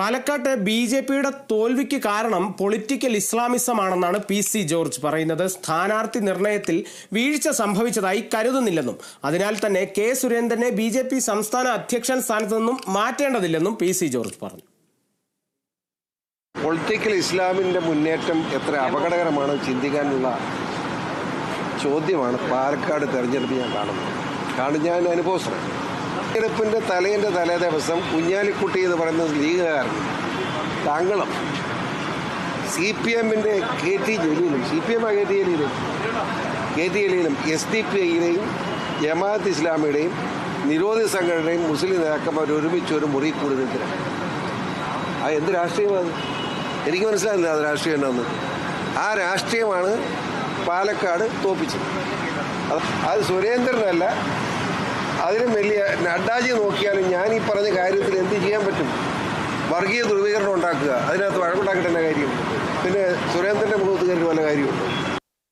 പാലക്കാട്ട് B J പിയുടെ തോൽവിക്ക് കാരണം പൊളിറ്റിക്കൽ ഇസ്ലാമിസമാണെന്നാണ് പി സി ജോർജ് പറയുന്നത്. സ്ഥാനാർത്ഥി നിർണയത്തിൽ വീഴ്ച സംഭവിച്ചതായി കരുതുന്നില്ലെന്നും അതിനാൽ തന്നെ കെ സുരേന്ദ്രനെ ബി ജെ പി സംസ്ഥാന അധ്യക്ഷൻ സ്ഥാനത്തു നിന്നും മാറ്റേണ്ടതില്ലെന്നും പി സി ജോർജ് പറഞ്ഞു. പൊളിറ്റിക്കൽ ഇസ്ലാമിന്റെ മുന്നേറ്റം എത്ര അപകടകരമാണ് ചിന്തിക്കാനുള്ള ചോദ്യമാണ് പാലക്കാട് തെരഞ്ഞെടുപ്പ് ഞാൻ കാണുന്നത്. കാരണം ഞാൻ അനുഭവസ്ഥൻ തെരഞ്ഞെടുപ്പിന്റെ തലേന്റെ തലേ ദിവസം കുഞ്ഞാലിക്കുട്ടി എന്ന് പറയുന്ന ലീഗുകാരൻ താങ്കളും സി പി എമ്മിന്റെ K T ജലീലും C P M K T ജലീലും K T ജലീലും എസ് ഡി പി ഐയുടെയും ജമാഅത്ത് ഇസ്ലാമിയുടെയും നിരോധി സംഘടനയും മുസ്ലിം നേതാക്കന്മാർ ഒരുമിച്ച് ഒരു മുറി കൂടുതൽ ആ എന്ത് രാഷ്ട്രീയമാണ് എനിക്ക് മനസ്സിലായില്ല അത് രാഷ്ട്രീയം എന്നാന്ന് ആ രാഷ്ട്രീയമാണ് പാലക്കാട് തോപ്പിച്ചത്. അത് സുരേന്ദ്രനല്ല അതിലും വലിയ നഡ്ഡാജി നോക്കിയാലും ഞാൻ ഈ പറഞ്ഞ കാര്യത്തിൽ എന്ത് ചെയ്യാൻ പറ്റും? വർഗീയ ധ്രുവീകരണം ഉണ്ടാക്കുക. അതിനകത്ത് വഴക്കുണ്ടാക്കിട്ടെ കാര്യം. പിന്നെ സുരേന്ദ്രന്റെ